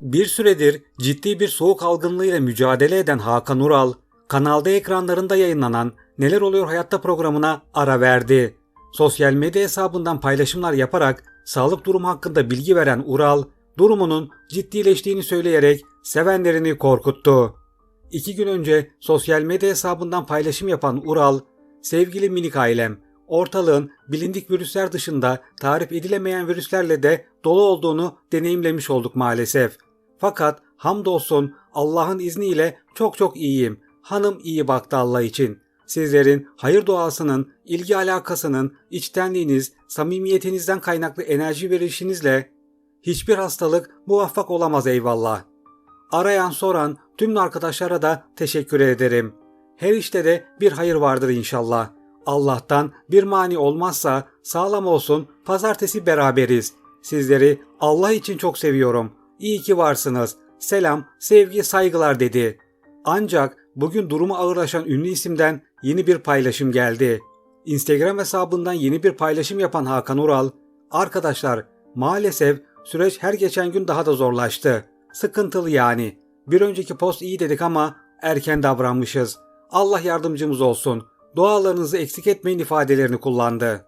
Bir süredir ciddi bir soğuk algınlığıyla mücadele eden Hakan Ural, kanalda ekranlarında yayınlanan Neler Oluyor Hayatta programına ara verdi. Sosyal medya hesabından paylaşımlar yaparak sağlık durumu hakkında bilgi veren Ural, durumunun ciddileştiğini söyleyerek sevenlerini korkuttu. İki gün önce sosyal medya hesabından paylaşım yapan Ural, sevgili minik ailem, ortalığın bilindik virüsler dışında tarif edilemeyen virüslerle de dolu olduğunu deneyimlemiş olduk maalesef. Fakat hamdolsun Allah'ın izniyle çok çok iyiyim. Hanım iyi baktı Allah için. Sizlerin hayır duasının, ilgi alakasının, içtenliğiniz, samimiyetinizden kaynaklı enerji verişinizle hiçbir hastalık muvaffak olamaz eyvallah. Arayan soran tüm arkadaşlara da teşekkür ederim. Her işte de bir hayır vardır inşallah. Allah'tan bir mani olmazsa sağlam olsun pazartesi beraberiz. Sizleri Allah için çok seviyorum. İyi ki varsınız. Selam, sevgi, saygılar dedi. Ancak bugün durumu ağırlaşan ünlü isimden yeni bir paylaşım geldi. Instagram hesabından yeni bir paylaşım yapan Hakan Ural, Arkadaşlar maalesef süreç her geçen gün daha da zorlaştı. Sıkıntılı yani. Bir önceki post iyi dedik ama erken davranmışız. Allah yardımcımız olsun. Dualarınızı eksik etmeyin ifadelerini kullandı.